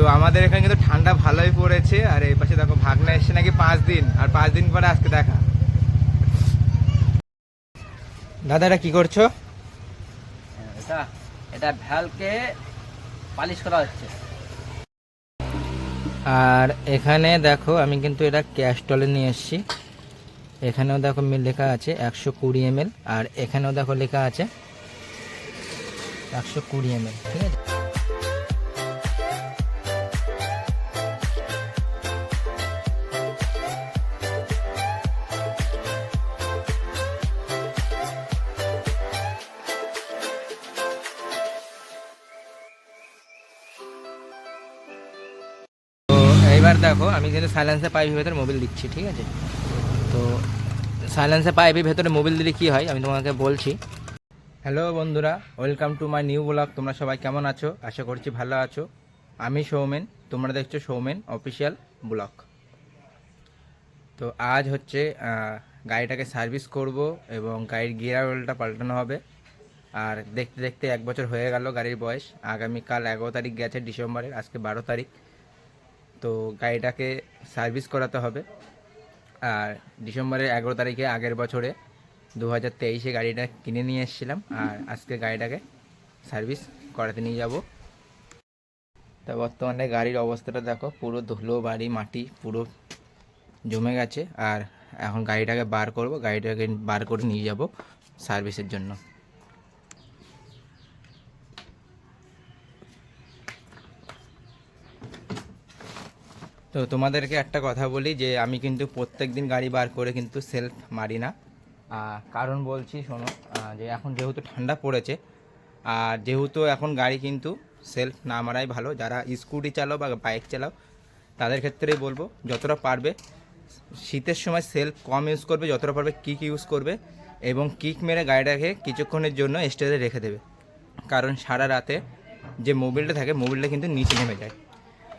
তো আমাদের এখানে কিন্তু ঠান্ডা ভালোই পড়েছে আর এই পাশে দেখো ভাগনা এসছে নাকি পাঁচ দিন আর পাঁচ দিন পরে আজকে দেখা। দাদা এটা কি করছ? এটা এটা ভ্যালকে পালিশ করা হচ্ছে। আর এখানে দেখো আমি কিন্তু এটা ক্যাস্টলে নিয়ে এসেছি। এখানেও দেখো মিল লেখা আছে একশো কুড়ি এম আর এখানেও দেখো লেখা আছে একশো কুড়ি এম ঠিক আছে? এইবার দেখো, আমি কিন্তু সাইলেন্সের পাইপের ভেতরে মোবিল দিচ্ছি, ঠিক আছে? তো সাইলেন্সের পাইপের ভেতরে মোবিল দিলে কী হয়, আমি তোমাকে বলছি। হ্যালো বন্ধুরা welcome to my new vlog তোমরা সবাই কেমন আছো? আশা করছি ভালো আছো। আমি সৌমেন, তোমরা দেখছ সৌমেন অফিসিয়াল ব্লগ তো আজ হচ্ছে গাড়িটাকে সার্ভিস করব এবং গাড়ির গিয়ার অয়েলটা পাল্টানো হবে। আর দেখতে দেখতে এক বছর হয়ে গেল গাড়ির বয়স। আগামীকাল এগারো তারিখ গেছে ডিসেম্বরের, আজকে বারো তারিখ। তো গাড়িটাকে সার্ভিস করাতে হবে। আর ডিসেম্বরের এগারো তারিখে আগের বছরে দু হাজার তেইশে গাড়িটা কিনে নিয়ে এসেছিলাম আর আজকে গাড়িটাকে সার্ভিস করাতে নিয়ে যাব। তা বর্তমানে গাড়ির অবস্থাটা দেখো, পুরো ধুলো, বাড়ি, মাটি পুরো জমে গেছে। আর এখন গাড়িটাকে বার করব, গাড়িটাকে বার করে নিয়ে যাব সার্ভিসের জন্য। তো তোমাদেরকে একটা কথা বলি যে আমি কিন্তু প্রত্যেক দিন গাড়ি বার করে কিন্তু সেলফ মারি না। কারণ বলছি, শোনো যে এখন যেহেতু ঠান্ডা পড়েছে, আর যেহেতু এখন গাড়ি কিন্তু সেলফ না মারাই ভালো, যারা স্কুটি চালাও বা বাইক চালাও, তাদের ক্ষেত্রেই বলব, যতটা পারবে, শীতের সময় সেলফ কম ইউজ করবে, যতটা পারবে কিক ইউজ করবে, এবং কিক মেরে গাড়িটাকে কিছুক্ষণের জন্য স্টেজে রেখে দেবে। কারণ সারা রাতে যে মোবিলটা থাকে মোবিলটা কিন্তু নিচে নেমে যায়।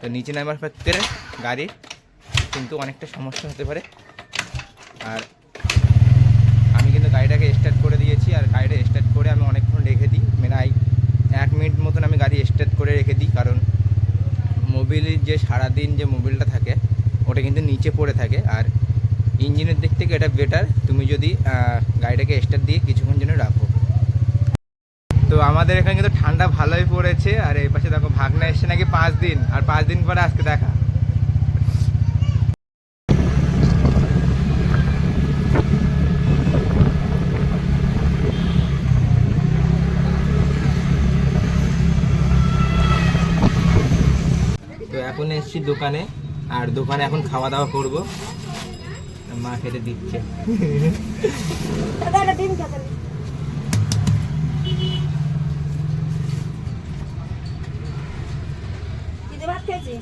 তো নিচে নামার ক্ষেত্রে গাড়ির কিন্তু অনেকটা সমস্যা হতে পারে। আর আমি কিন্তু গাড়িটাকে স্টার্ট করে দিয়েছি আর গাড়িটা স্টার্ট করে আমি অনেকক্ষণ রেখে দিই। প্রায় এক মিনিট মতন আমি গাড়ি স্টার্ট করে রেখে দিই কারণ মোবিলের যে সারাদিন যে মোবিলটা থাকে, ওটা কিন্তু নিচে পড়ে থাকে। আর ইঞ্জিনের দিক থেকে এটা বেটার তুমি যদি গাড়িটাকে স্টার্ট দিয়ে কিছুক্ষণ জন্য রাখো। তো আমাদের এখানে কিন্তু ঠান্ডা ভালোই পড়েছে, আর এই পাশে দেখো ভাগনা এসছে নাকি পাঁচ দিন, আর পাঁচ দিন পরে আজকে দেখা। তো এখন এসছি দোকানে, আর দোকানে এখন খাওয়া দাওয়া করব। মা খেতে দিচ্ছে। খেয়েছি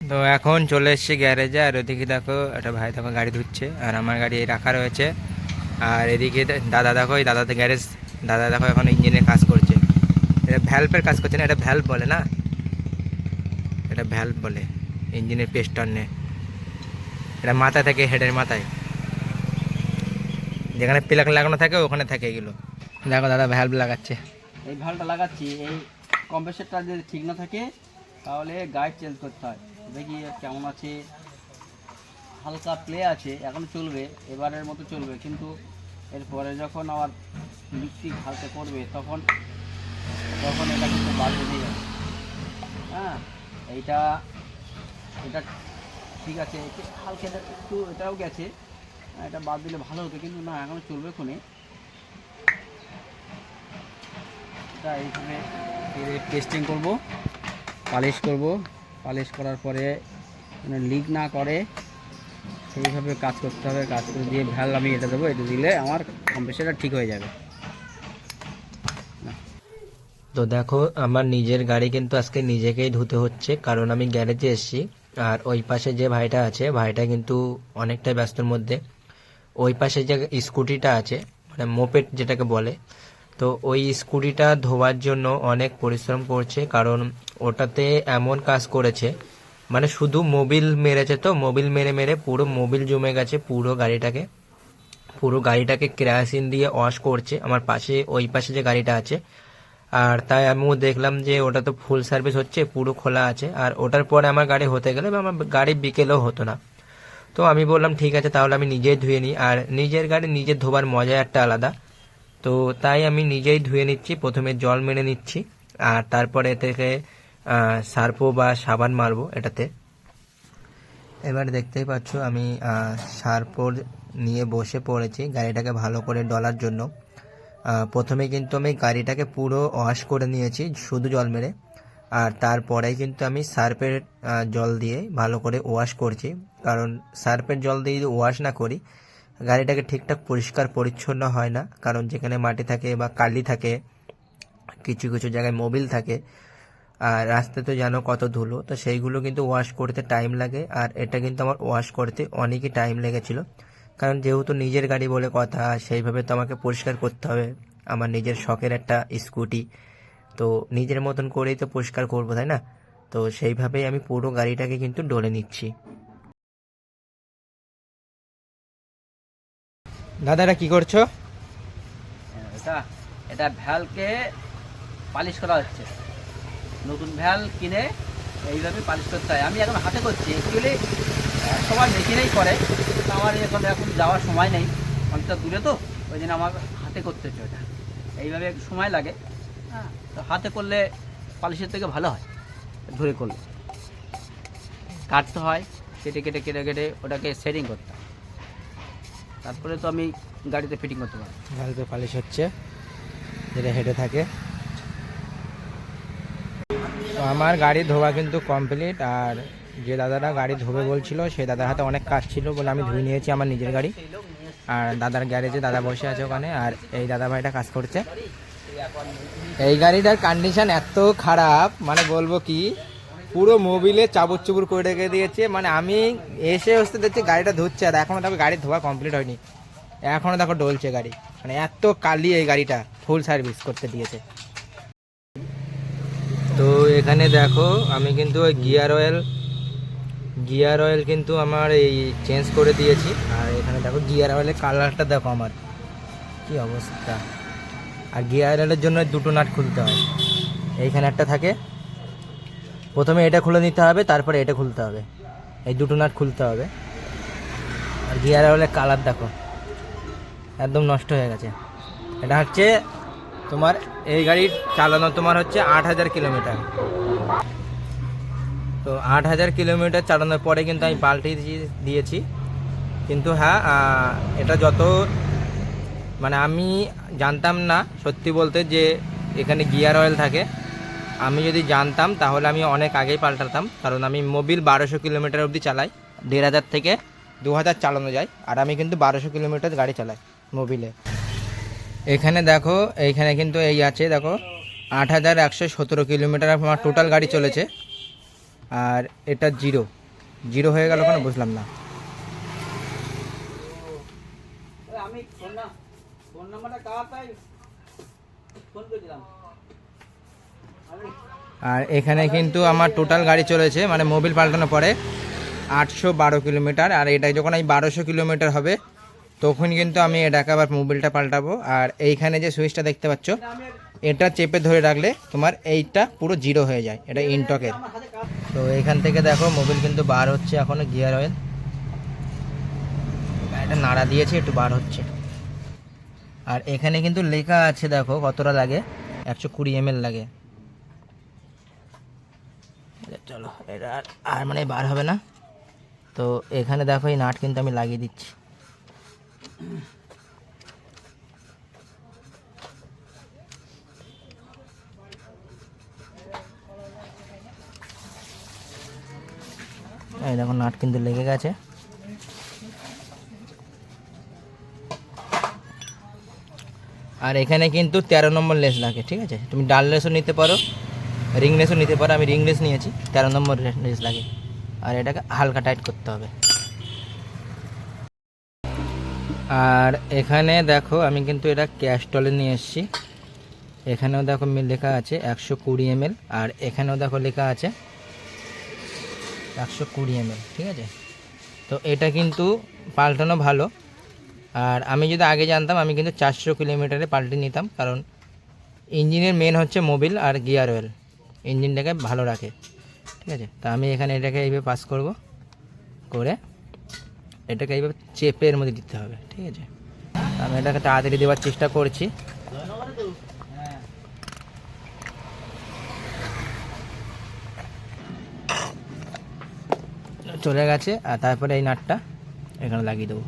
তো এখন চলে এসছি গ্যারেজে, আর ওদিকে দেখো একটা ভাই দেখো গাড়ি ধুচ্ছে, আর আমার গাড়ি রাখা রয়েছে। আর এদিকে দাদা দেখো, এই দাদাতে গ্যারেজ, দাদা দেখো এখন ইঞ্জিনের কাজ করছে। এটা ভ্যালভের কাজ করছে না, এটা ভ্যালভ বলে না? এটা ভ্যালভ বলে। ইঞ্জিনের পেস্টনে এটা মাথায় থাকে, হেডের মাথায়। যেখানে প্লাগ লাগানো থাকে, ওখানে থাকে এগুলো। দেখো দাদা ভ্যালভ লাগাচ্ছে। এই ভ্যালটা লাগাচ্ছি, এই কম্প্রেসারটা যদি ঠিক না থাকে, তাহলে গাইড চেঞ্জ করতে হয়। দেখি কেমন আছে। হালকা প্লে আছে, এখন চলবে, এবারের মতো চলবে। কিন্তু এরপরে যখন আবার লিপস্টিক হালকা করবে, তখন তখন এটা কিন্তু বাড়বে হয়ে যাবে হ্যাঁ এইটা এটা ঠিক আছে হালকা একটু এটাও গেছে। এটা বাদ দিলে ভালো হতো, কিন্তু না, এখন চলবে কোনে এটা এইভাবে টেস্টিং করব, পালিশ করব। পালিশ করার পরে মানে লিক না করে, সেইভাবে কাজ করতে হবে, কাজ করে দিয়ে ভ্যাল আমি এটা দেবো, এটা দিলে আমার কম্প্রেসারটা ঠিক হয়ে যাবে। তো দেখো, আমার নিজের গাড়ি কিন্তু আজকে নিজেকেই ধুতে হচ্ছে, কারণ আমি গ্যারেজে এসেছি। আর ওই পাশে যে ভাইটা আছে, ভাইটা কিন্তু অনেকটাই ব্যস্তর মধ্যে। ওই পাশে যে স্কুটিটা আছে মানে মোপেড যেটাকে বলে, তো ওই স্কুটিটা ধোয়ার জন্য অনেক পরিশ্রম করছে, কারণ ওটাতে এমন কাজ করেছে মানে শুধু মোবিল মেরেছে তো, মোবিল মেরে মেরে পুরো মোবিল জমে গেছে, পুরো গাড়িটাকে। পুরো গাড়িটাকে কেরাসিন দিয়ে ওয়াশ করছে। আমার পাশে, ওই পাশে যে গাড়িটা আছে আর তাই আমিও দেখলাম যে ওটা তো ফুল সার্ভিস হচ্ছে, পুরো খোলা আছে। আর ওটার পরে আমার গাড়ি হতে গেলে বা আমার গাড়ি বিকেলেও হতো না। তো আমি বললাম, ঠিক আছে, তাহলে আমি নিজেই ধুয়ে নিই। আর নিজের গাড়ি নিজে ধোবার মজা একটা আলাদা। তো তাই আমি নিজেই ধুয়ে নিচ্ছি, প্রথমে জল মেনে নিচ্ছি, আর তারপরে থেকে সার্পো বা সাবান মারবো এটাতে। এবার দেখতেই পাচ্ছ আমি সার্পোর নিয়ে বসে পড়েছি গাড়িটাকে ভালো করে ডলার জন্য। প্রথমে কিন্তু আমি গাড়িটাকে পুরো ওয়াশ করে নিয়েছি, শুধু জল মেরে। আর তারপরে কিন্তু আমি সার্পের জল দিয়ে ভালো করে ওয়াশ করছি। কারণ সার্পের জল দিয়ে যদি ওয়াশ না করি, গাড়িটাকে ঠিকঠাক পরিষ্কার পরিচ্ছন্ন হয় না। কারণ যেখানে মাটি থাকে বা কালি থাকে, কিছু কিছু জায়গায় মোবিল থাকে, আর রাস্তায় তো জানো কত ধুলো, তো সেইগুলো কিন্তু ওয়াশ করতে টাইম লাগে। আর এটা কিন্তু আমার ওয়াশ করতে অনেকই টাইম লেগেছিল। কারণ যেহেতু নিজের গাড়ি বলে কথা, সেইভাবে তো আমাকে পরিষ্কার করতে হবে। আমার নিজের শখের একটা স্কুটি। তো নিজের মতন করেই তো পরিষ্কার করব, তাই না? তো সেইভাবেই আমি পুরো গাড়িটাকে কিন্তু ডলে নিচ্ছি। দাদারা কি করছ? এটা এটা ভ্যালকে পালিশ করা হচ্ছে। নতুন ভ্যাল কিনে এইভাবে পালিশ করতে হয়। আমি এখন হাতে করছি। অ্যাকচুয়ালি সবাই মেশিনেই করে। কিন্তু আমার এখন এখন যাওয়ার সময় নেই। অনেকটা দূরে তো ওই জন্য আমার হাতে করতে হচ্ছে ওটা এইভাবে একটু সময় লাগে। হ্যাঁ। তো হাতে করলে পালিশের থেকে ভালো হয় ধরে করলে। কাটতে হয় কেটে কেটে কেটে কেটে ওটাকে সেটিং করতে হয়। তারপরে তো আমি গাড়িতে ফিটিং করতে পারি গাড়িতে পালিশ হচ্ছে যেটা হেঁটে থাকে। তো আমার গাড়ি ধোয়া কিন্তু কমপ্লিট আর যে দাদারা গাড়ি ধোবে বলছিল, সেই দাদার হাতে অনেক কাজ ছিল বলে আমি ধুয়ে নিয়েছি আমার নিজের গাড়ি। আর দাদার গ্যারেজে দাদা বসে আছে ওখানে, আর এই দাদা ভাইটা কাজ করছে। এই গাড়িটার কন্ডিশন এত খারাপ মানে বলব কি, পুরো মোবিলে চাবুর চুবুর করে রেখে দিয়েছে। মানে আমি এসে বসতে দেখছি গাড়িটা ধুচ্ছে, আর এখনও দেখো গাড়ি ধোয়া কমপ্লিট হয়নি। এখনও দেখো ডলছে গাড়ি। মানে এত কালি এই গাড়িটা ফুল সার্ভিস করতে দিয়েছে। তো এখানে দেখো, আমি কিন্তু ওই গিয়ার অয়েল গিয়ার অয়েল কিন্তু আমার এই চেঞ্জ করে দিয়েছি। আর এখানে দেখো গিয়ার অয়েলের কালারটা দেখো আমার। কি অবস্থা। আর গিয়ার অয়েলের জন্য দুটো নাট খুলতে হয়। এইখানে একটা থাকে। প্রথমে এটা খুলে নিতে হবে, তারপরে এটা খুলতে হবে। এই দুটো নাট খুলতে হবে। আর গিয়ার অয়েলের কালার দেখো। একদম নষ্ট হয়ে গেছে। এটা হচ্ছে তোমার, এই গাড়ির চালানো তোমার হচ্ছে আট হাজার কিলোমিটার। তো আট হাজার কিলোমিটার চালানোর পরে কিন্তু আমি পাল্টে দিয়ে- দিয়েছি। কিন্তু হ্যাঁ এটা যত মানে আমি জানতাম না সত্যি বলতে যে এখানে গিয়ার অয়েল থাকে। আমি যদি জানতাম তাহলে আমি অনেক আগেই পাল্টাতাম, কারণ আমি মোবিল বারোশো কিলোমিটার অবধি চালাই। দেড় হাজার থেকে দু হাজার চালানো যায়, আর আমি কিন্তু বারোশো কিলোমিটার গাড়ি চালাই মোবিলে। এখানে দেখো এইখানে কিন্তু এই আছে, দেখো, আট হাজার একশো সতেরো কিলোমিটার আমার টোটাল গাড়ি চলেছে। আর এটা জিরো। জিরো হয়ে গেল কেন? বুঝলাম না। আমি ফোন না ফোন নাম্বারটা কার তাই? ফোন করেছিলাম। আর। এখানে কিন্তু আমার টোটাল গাড়ি চলেছে মানে মোবিল পাল্টানোর পরে আটশো বারো কিলোমিটার। আর এটা যখন এই বারোশো কিলোমিটার হবে তখন কিন্তু আমি এটাকে আবার মোবিলটা পাল্টাবো। আর এইখানে যে সুইচটা দেখতে পাচ্ছ এটা চেপে ধরে রাখলে তোমার এইটা পুরো জিরো হয়ে যায়। এটা ইনটকের তো এখান থেকে দেখো মোবিল কিন্তু বার হচ্ছে এখনও গিয়ার অয়েল এটা নাড়া দিয়েছে, একটু বার হচ্ছে। আর এখানে কিন্তু লেখা আছে, দেখো, কতটা লাগে? একশো কুড়ি এম লাগে। চলো, এটা আর মানে বার হবে না। তো এখানে দেখো, এই নাট কিন্তু আমি লাগিয়ে দিচ্ছি। এই দেখো নাট কিন্তু লেগে গেছে। আর এখানে কিন্তু তেরো নম্বর লেস লাগে, ঠিক আছে? তুমি ডাল লেসও নিতে পারো, রিং লেসও নিতে পারো, আমি রিং লেস নিয়েছি, তেরো নম্বর লেস লাগে। আর এটাকে হালকা টাইট করতে হবে। আর এখানে দেখো, আমি কিন্তু এটা ক্যাস্টলে নিয়ে এসেছি। এখানেও দেখো লেখা আছে একশো কুড়ি এম আর এখানেও দেখো লেখা আছে একশো কুড়ি এমএল ঠিক আছে? তো এটা কিন্তু পাল্টানো ভালো। আর আমি যদি আগে জানতাম, আমি কিন্তু চারশো কিলোমিটারে পাল্টে নিতাম, কারণ ইঞ্জিনের মেন হচ্ছে মোবিল আর গিয়ার অয়েল ইঞ্জিনটাকে ভালো রাখে, ঠিক আছে? তা আমি এখানে এটাকে এইভাবে পাস করব, করে এটাকে এইভাবে চেপের মধ্যে দিতে হবে, ঠিক আছে? আমি এটাকে তাড়াতাড়ি দেওয়ার চেষ্টা করছি। চলে গেছে, আর তারপরে এই নাটটা এখানে লাগিয়ে দেবো।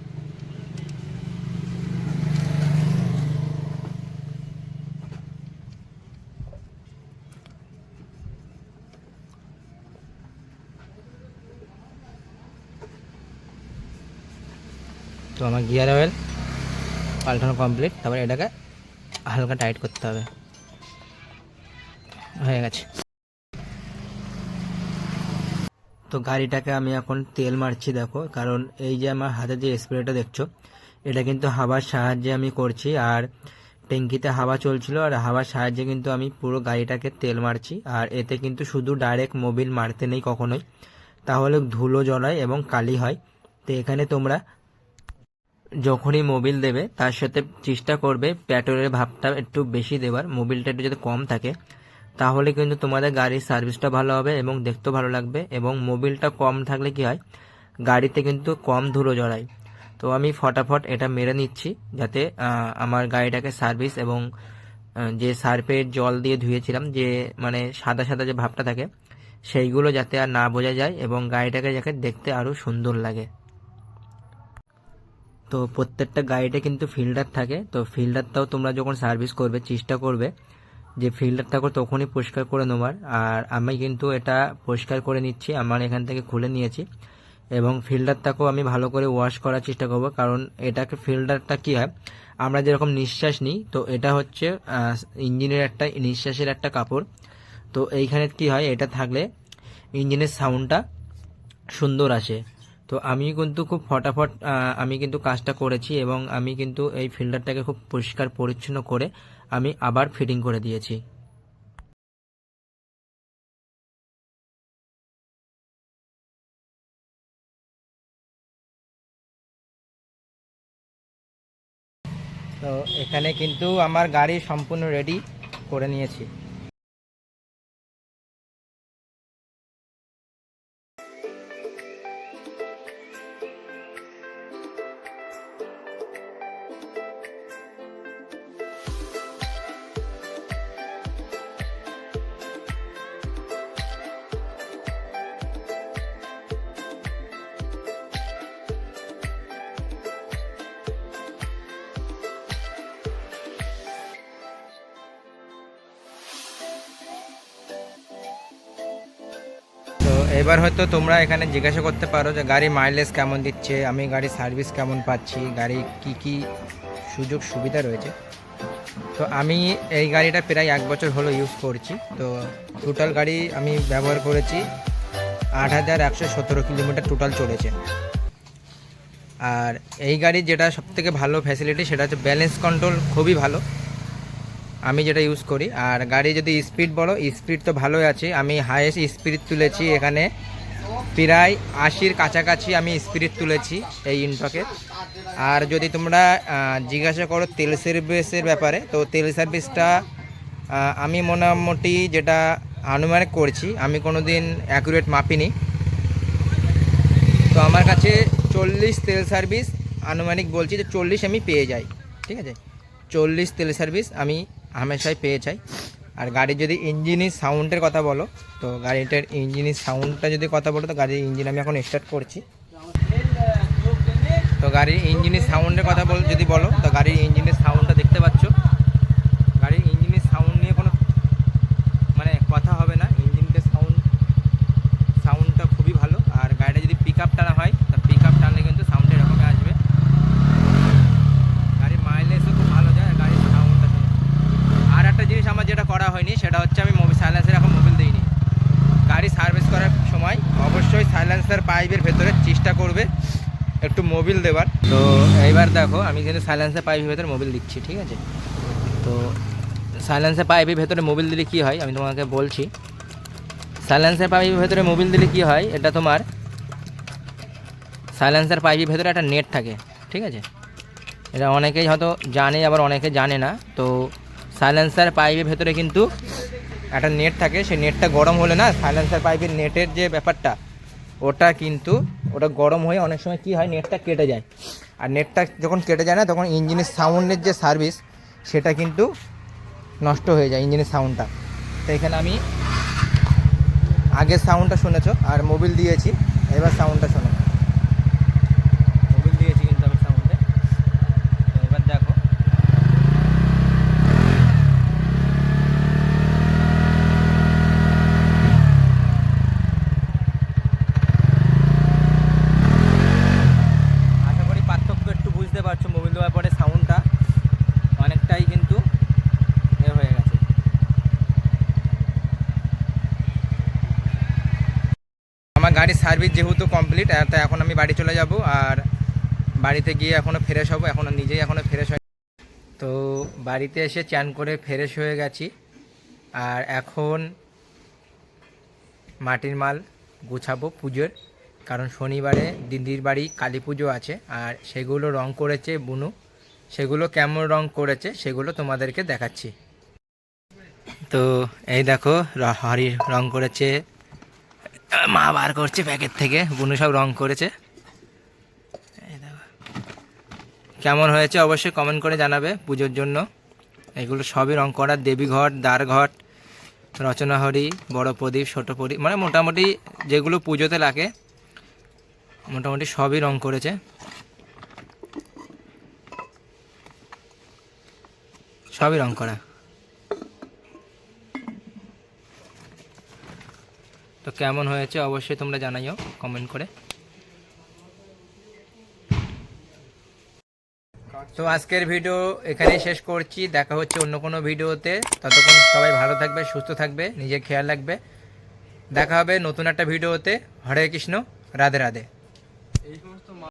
তো আমার গিয়ার অয়েল পাল্টানো কমপ্লিট তারপরে এটাকে হালকা টাইট করতে হবে। হয়ে গেছে। তো গাড়িটাকে আমি এখন তেল মারছি, দেখো। কারণ এই যে আমার হাতে যে স্প্রেটা দেখছ, এটা কিন্তু হাওয়ার সাহায্যে আমি করছি, আর ট্যাঙ্কিতে হাওয়া চলছিল, আর হাওয়ার সাহায্যে কিন্তু আমি পুরো গাড়িটাকে তেল মারছি, আর এতে কিন্তু শুধু ডাইরেক্ট মোবিল মারতে নেই কখনোই। তাহলে ধুলো জড়ায় এবং কালি হয়। তো এখানে তোমরা যখনই মোবিল দেবে, তার সাথে চেষ্টা করবে, পেট্রোলের ভাবটা একটু বেশি দেওয়ার মোবিলটা একটু যদি কম থাকে তাহলে কিন্তু তোমাদের গাড়ির সার্ভিসটা ভালো হবে এবং দেখতেও ভালো লাগবে এবং মোবিলটা কম থাকলে কি হয়, গাড়িতে কিন্তু কম ধুলো জড়ায়। তো আমি ফটাফট এটা মেরে নিচ্ছি যাতে আমার গাড়িটাকে সার্ভিস এবং যে সার্ফের জল দিয়ে ধুয়েছিলাম, যে মানে সাদা সাদা যে ভাবটা থাকে, সেইগুলো যাতে আর না বোঝা যায় এবং গাড়িটাকে যাতে দেখতে আরও সুন্দর লাগে। তো প্রত্যেকটা গাড়িতে কিন্তু ফিল্টার থাকে, তো ফিল্টারটাও তোমরা যখন সার্ভিস করবে, চেষ্টা করবে যে ফিল্টারটাকে তখনই পরিষ্কার করে নেওয়ার। আর আমি কিন্তু এটা পরিষ্কার করে নিচ্ছি, আমার এখান থেকে খুলে নিয়েছি। এবং ফিল্টারটাকেও আমি ভালো করে ওয়াশ করার চেষ্টা করব, কারণ এটাকে ফিল্টারটা কি হয়, আমরা যেরকম নিঃশ্বাস নিই, তো এটা হচ্ছে ইঞ্জিনের একটা, নিঃশ্বাসের একটা কাপড়। তো এইখানে কি হয়, এটা থাকলে ইঞ্জিনের সাউন্ডটা সুন্দর আসে। তো আমি কিন্তু খুব ফটাফট আমি কিন্তু কাজটা করেছি এবং আমি কিন্তু এই ফিল্টারটাকে খুব পরিষ্কার পরিচ্ছন্ন করে আমি আবার ফিটিং করে দিয়েছি। তো এখানে কিন্তু আমার গাড়ি সম্পূর্ণ রেডি করে নিয়েছি। এবার হয়তো তোমরা এখানে জিজ্ঞাসা করতে পারো যে গাড়ি মাইলেজ কেমন দিচ্ছে, আমি গাড়ির সার্ভিস কেমন পাচ্ছি, গাড়ি কি কি সুযোগ সুবিধা রয়েছে। তো আমি এই গাড়িটা প্রায় এক বছর হলো ইউজ করছি। তো টোটাল গাড়ি আমি ব্যবহার করেছি আট হাজার একশো সতেরো কিলোমিটার টোটাল চলেছে। আর এই গাড়ি যেটা সবথেকে ভালো ফ্যাসিলিটি সেটা হচ্ছে ব্যালেন্স কন্ট্রোল খুবই ভালো। আমি যেটা ইউজ করি। আর গাড়ি যদি স্পিড বলো স্পিড তো ভালোই আছে। আমি হাইয়েস্ট স্পিড তুলেছি এখানে। প্রায় আশির কাছাকাছি আমি স্পিড তুলেছি এই ইনটকে আর যদি তোমরা জিজ্ঞাসা করো তেল সার্ভিসের ব্যাপারে, তো তেল সার্ভিসটা আমি মোটামুটি যেটা আনুমানিক করছি, আমি কোনো দিন অ্যাকুরেট মাপিনি। তো আমার কাছে চল্লিশ তেল সার্ভিস আনুমানিক বলছি যে চল্লিশ আমি পেয়ে যাই। ঠিক আছে? চল্লিশ তেল সার্ভিস আমি হামেশাই পেয়ে যাই। আর গাড়ির যদি ইঞ্জিনের সাউন্ডের কথা বলো, তো গাড়িটার ইঞ্জিনের সাউন্ডটা যদি কথা বলো, তো গাড়ির ইঞ্জিন আমি এখন স্টার্ট করছি। তো গাড়ির ইঞ্জিনের সাউন্ডের কথা বল, যদি বলো, তো গাড়ির ইঞ্জিনের সাউন্ডটা দেখতে পাচ্ছ। গাড়ির ইঞ্জিনের সাউন্ড নিয়ে কোনো মানে কথা হবে না। ইঞ্জিনটা সাউন্ড, সাউন্ডটা খুবই ভালো। আর গাড়িটা যদি পিক আপ টানা হয় তা পিক আপ টানলে কিন্তু সাউন্ড এরকমই আসবে গাড়ির মাইলেজও খুব ভালো যায় আর গাড়ির সাউন্ডটা আর একটা জিনিস আমার যেটা করা হয়নি সেটা হচ্ছে আমি মোবিল সাইলেন্সের এখন মোবিল দিইনি গাড়ি সার্ভিস করার সময় অবশ্যই সাইলেন্সার পাইপের ভেতরে চেষ্টা করবে একটু মোবিল দেবার। তো এইবার দেখো, আমি কিন্তু সাইলেন্সার পাইপের ভেতরে মোবিল দিচ্ছি, ঠিক আছে? তো সাইলেন্সার পাইপের ভেতরে মোবিল দিলে কী হয়, আমি তোমাকে বলছি। সাইলেন্সার পাইপের ভেতরে মোবিল দিলে কি হয়, এটা তোমার সাইলেন্সার পাইপের ভেতরে একটা নেট থাকে, ঠিক আছে? এটা অনেকেই হয়তো জানে, আবার অনেকে জানে না। তো সাইলেন্সার পাইপের ভেতরে কিন্তু একটা নেট থাকে, সেই নেটটা গরম হলে না সাইলেন্সার পাইপের নেটের যে ব্যাপারটা ওটা কিন্তু, ওটা গরম হয়ে অনেক সময় কি হয়, নেটটা কেটে যায়। আর নেটটা যখন কেটে যায় না, তখন ইঞ্জিনের সাউন্ডের যে সার্ভিস সেটা কিন্তু নষ্ট হয়ে যায় ইঞ্জিনের সাউন্ডটা তো এখানে আমি আগের সাউন্ডটা শুনেছ, আর মোবিল দিয়েছি, এবার সাউন্ডটা শোনো মোবিল দিয়েছি কিন্তু আমি সাউন্ডে তো এবার দেখো আশা করি পার্থক্য একটু বুঝতে পারছ মোবিল দেওয়ার পরে সাউন্ডটা অনেকটাই কিন্তু এ হয়ে গেছে আমার গাড়ির সার্ভিস যেহেতু কমপ্লিট তাই এখন আমি বাড়ি চলে যাব আর বাড়িতে গিয়ে এখনও ফ্রেশ হব এখনও নিজেই এখনও ফ্রেশ হয় তো বাড়িতে এসে চান করে ফ্রেশ হয়ে গেছি। আর এখন মাটির মাল গুছাবো পুজোর, কারণ শনিবারে দিদির বাড়ি কালী পুজো আছে, আর সেগুলো রং করেছে বুনু। সেগুলো কেমন রং করেছে সেগুলো তোমাদেরকে দেখাচ্ছি। তো এই দেখো হরি রং করেছে মা বার করছে প্যাকেট থেকে। বুনু সব রং করেছে। কেমন হয়েছে অবশ্যই কমেন্ট করে জানাবে পুজোর জন্য। এগুলো সবই রং করা। দেবীঘট দ্বারঘট রচনাহরি, বড় প্রদীপ, ছোট প্রদীপ মানে মোটামুটি যেগুলো পুজোতে লাগে, মোটামুটি সবই রং করেছে। সবই রং করা। তো কেমন হয়েছে অবশ্যই তোমরা জানাইও কমেন্ট করে। তো আজকের ভিডিও এখানেই শেষ করছি। দেখা হচ্ছে অন্য কোনো ভিডিওতে ততক্ষণ সবাই ভালো থাকবে, সুস্থ থাকবে, নিজের খেয়াল রাখবে। দেখা হবে নতুন একটা ভিডিওতে হরে কৃষ্ণ, রাধে রাধে।